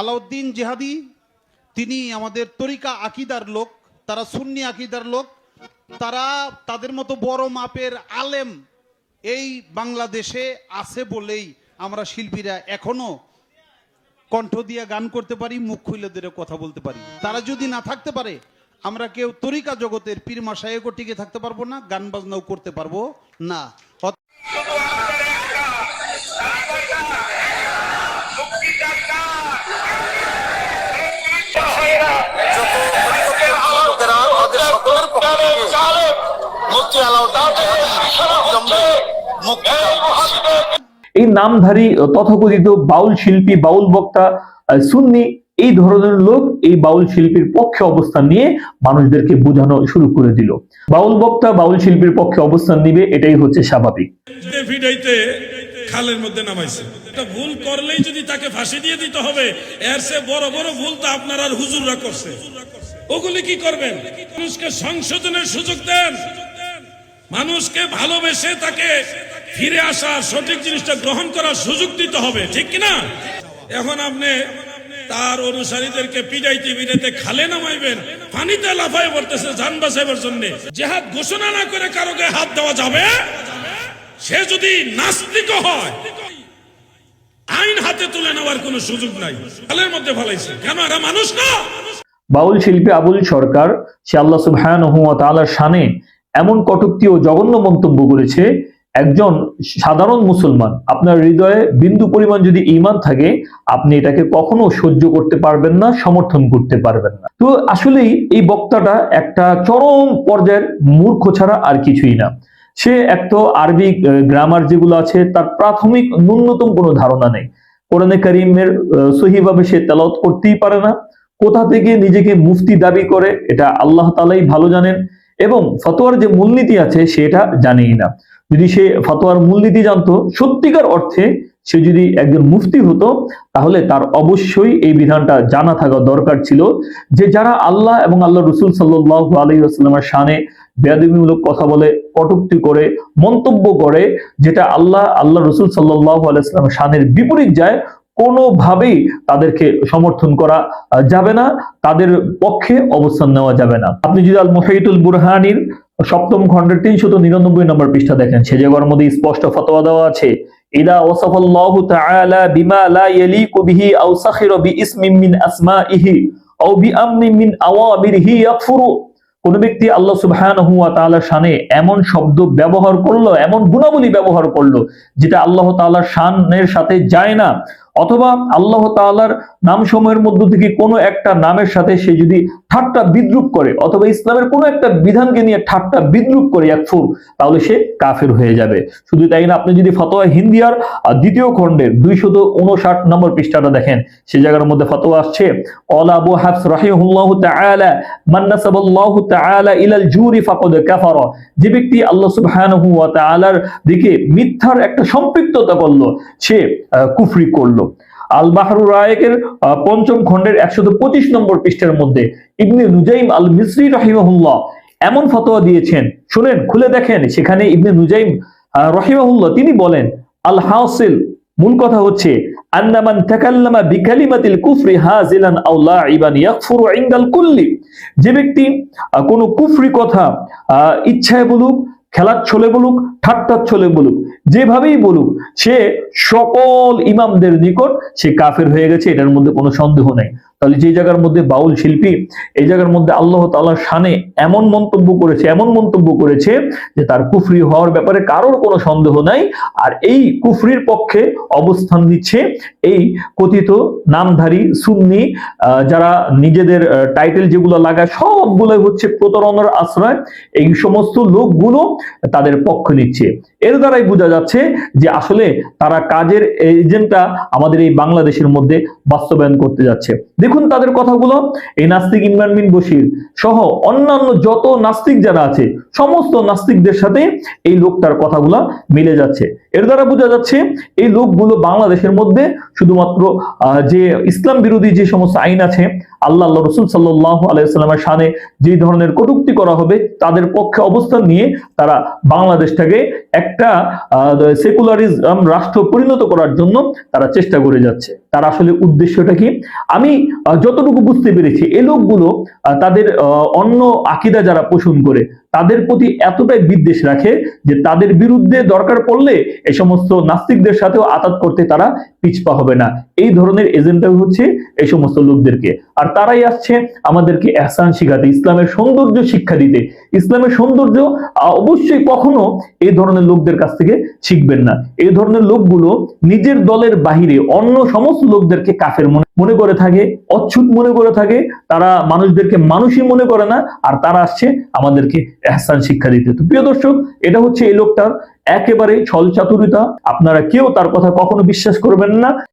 আলাউদ্দিন জেহাদি, তিনি আমাদের তরিকা আকিদার লোক, তারা সুন্নি আকিদার লোক, তারা তাদের মতো বড় মাপের আলেম এই বাংলাদেশে আছে বলেই আমরা শিল্পীরা এখনও কণ্ঠ দিয়ে গান করতে পারি, মুখ খুলে কথা বলতে পারি। তারা যদি না থাকতে পারে, আমরা কেউ তরিকা জগতের পীর মাসায়েকও টিকে থাকতে পারব না, গান বাজনাও করতে পারব না। এই নামধারী তথাকথিত বাউল শিল্পী, বাউল বক্তা সুন্নি, এই ধরনের লোক এই বাউল শিল্পীর পক্ষে অবস্থান নিয়ে মানুষদেরকে বোঝানো শুরু করে দিল। বাউল বক্তা, বাউল শিল্পীর পক্ষে অবস্থান নিবে, এটাই হচ্ছে স্বাভাবিক। খালের মধ্যে নামাইছে। একটা ভুল করলেই যদি তাকে ফাঁসি দিয়ে দিতে হবে, এর সে বড় বড় ভুল তো আপনার আর হুজুররা করছে। ওগুলি কি করবেন? মানুষকে সংশোধনের সুযোগ দেন। মানুষকে ভালোবেসে তাকে ফিরে আসা সঠিক জিনিসটা গ্রহণ করার সুযোগ দিতে হবে, ঠিক কিনা এখন আপনি তার অনুসারীদেরকে পিটাইতে পিটাইতে খালে নামাইবেন, পানিতে লাফাই পড়তেছে যান বাঁচাইবার জন্য। জেহাদ ঘোষণা না করে কারও হাত দেওয়া যাবে? সে যদি নাস্তিক হয়, আইন হাতে তুলে নেওয়ার কোনো সুযোগ নাই। খালের মধ্যে ফলাইছে। কেন, এরা মানুষ না? বাউল শিল্পী আবুল সরকার, সে আল্লাহ তাআলার শানে এমন কটূক্তি ও জঘন্য মন্তব্য করেছে একজন সাধারণ মুসলমান। আপনার হৃদয়ে বিন্দু পরিমাণ যদি ঈমান থাকে, আপনি এটাকে কখনো সহ্য করতে পারবেন না, সমর্থন করতে পারবেন না। তো আসলেই এই বক্তাটা একটা চরম পর্যায়ের মূর্খ ছাড়া আর কিছুই না। সে এক তো আরবি গ্রামার যেগুলো আছে, তার প্রাথমিক ন্যূনতম কোনো ধারণা নেই। কোরআনে করিমের সহিভাবে সে তেলাওয়াত করতেই পারে না। কোথা থেকে নিজেকে মুফতি দাবি করে, এটা আল্লাহ তালাই ভালো জানেন। এবং ফতোয়ার যে মূলনীতি আছে সেটা জানেই না। যদি সে ফতোয়ার মূলনীতি জানতো, সত্যিকার অর্থে সে যদি একজন মুফতি হতো, তাহলে তার অবশ্যই এই বিধানটা জানা থাকা দরকার ছিল যে যারা আল্লাহ এবং আল্লাহ রসুল সাল্লাহ আলাইসাল্লামের শানে বেয়াদবিমূলক কথা বলে, কটুক্তি করে, মন্তব্য করে, যেটা আল্লাহ আল্লাহ রসুল সাল্লাহ আলাইস্লামের শানের বিপরীত যায় কোনোভাবেই তাদেরকে সমর্থন করা যাবে না। তাদের পক্ষে অবস্থান নেওয়া যাবে না। আপনি যদি আল মুহাইতুল বুরহানির সপ্তম খণ্ডের তিনশত নিরানব্বই নম্বর পৃষ্ঠা দেখেন, সে জায়গার মধ্যে স্পষ্ট ফতোয়া দেওয়া আছে কোন ব্যক্তি আল্লাহ সুবহানাহু শানে এমন শব্দ ব্যবহার করল, এমন গুণাবলী ব্যবহার করল, যেটা আল্লাহ তাআলার শানের সাথে যায় না। অথবা আল্লাহ তালার নাম সময়ের মধ্য থেকে কোনো একটা নামের সাথে সে যদি ঠাট্টা বিদ্রুপ করে, অথবা ইসলামের কোনো একটা বিধানকে নিয়ে ঠাট্টা বিদ্রুপ করে একফুর তাহলে সে কাফের হয়ে যাবে। শুধু তাই না, আপনি যদি ফতোয়া হিন্দিয়ার দ্বিতীয় খণ্ডের দুইশত উনষাট নম্বর পৃষ্ঠাটা দেখেন, সে জায়গার মধ্যে ফতোয়া আসছে অলা ইলাল যে ব্যক্তি আল্লাহ সুবহানাহু দিকে মিথ্যার একটা সম্পৃক্ততা করল, সে কুফরি করল। আল বাহরু রায়েকের পঞ্চম খণ্ডের একশত পঁচিশ নম্বর পৃষ্ঠের মধ্যে ইবনে নুজাইম আল মিসরি রহিমাহুল্লাহ এমন ফতোয়া দিয়েছেন। শুনেন, খুলে দেখেন, সেখানে ইবনে নুজাইম রহিমাহুল্লাহ তিনি বলেন আল হাসিল মূল কথা হচ্ছে, আন্নামান তাকাল্লামা বিকালিমাতিল কুফরি হাজিলান আও লাইবান ইয়াকফুরু ইনদাল কুল্লি। যে ব্যক্তি কোনো কুফরি কথা ইচ্ছায় বলুক, খেলার ছলে বলুক, ঠাট্টার ছলে বলুক যেভাবেই বলুক, সে সকল ইমামদের নিকট সে কাফের হয়ে গেছে, এটার মধ্যে কোনো সন্দেহ নেই। তাহলে যে জায়গার মধ্যে বাউল শিল্পী, এই জায়গার মধ্যে আল্লাহ তাআলার শানে এমন মন্তব্য করেছে, এমন মন্তব্য করেছে যে তার কুফরি হওয়ার ব্যাপারে কারোর কোনো সন্দেহ নাই, আর এই কুফরির পক্ষে অবস্থান নিচ্ছে এই কথিত নামধারী সুন্নি যারা নিজেদের টাইটেল যেগুলো লাগায়, সবগুলোই হচ্ছে প্রতারণার আশ্রয়। এই সমস্ত লোকগুলো তাদের পক্ষ নিচ্ছে। এর দ্বারাই বোঝা যাচ্ছে যে আসলে তারা কাজের এজেন্টটা আমাদের এই বাংলাদেশের মধ্যে বাস্তবায়ন করতে যাচ্ছে। দেখুন তাদের কথাগুলো, এই নাস্তিক ইমরান বশির সহ অন্যান্য যত নাস্তিক যারা আছে, সমস্ত নাস্তিকদের সাথে এই লোকটার কথাগুলো মিলে যাচ্ছে। এর দ্বারা বোঝা যাচ্ছে এই লোকগুলো বাংলাদেশের মধ্যে শুধুমাত্র যে ইসলাম বিরোধী যে সমস্ত আইন আছে, আল্লাহ আল্লাহ রসুল সাল্লাহ আলাইস্লামের সানে যে ধরনের কটুক্তি করা হবে, তাদের পক্ষে অবস্থান নিয়ে তারা বাংলাদেশটাকে এক একটা সেকুলারিজম রাষ্ট্র পরিণত করার জন্য তারা চেষ্টা করে যাচ্ছে। তার আসলে উদ্দেশ্যটা কি? আমি যতটুকু বুঝতে পেরেছি, এ লোকগুলো তাদের অন্য আকিদা যারা পোষণ করে তাদের প্রতি এতটাই বিদ্বেষ রাখে যে তাদের বিরুদ্ধে দরকার পড়লে এই সমস্ত নাস্তিকদের সাথেও আতাত করতে তারা পিছপা হবে না। এই ধরনের এজেন্ডা হচ্ছে এই সমস্ত লোকদেরকে। আর তারাই আসছে আমাদেরকে এহসান শিখাতে, ইসলামের সৌন্দর্য শিক্ষা দিতে। ইসলামের সৌন্দর্য অবশ্যই কখনো এই ধরনের লোকদের কাছ থেকে শিখবেন না। এই ধরনের লোকগুলো নিজের দলের বাহিরে অন্য সমস্ত লোকদেরকে কাফের মনে মনে করে থাকে, অচ্ছুত মনে করে থাকে, তারা মানুষদেরকে মানুষই মনে করে না, আর তারা আসছে আমাদেরকে এহসান শিক্ষা দিতে। তো প্রিয় দর্শক, এটা হচ্ছে এই লোকটার একেবারে ছল চাতুরিতা আপনারা কেউ তার কথা কখনো বিশ্বাস করবেন না।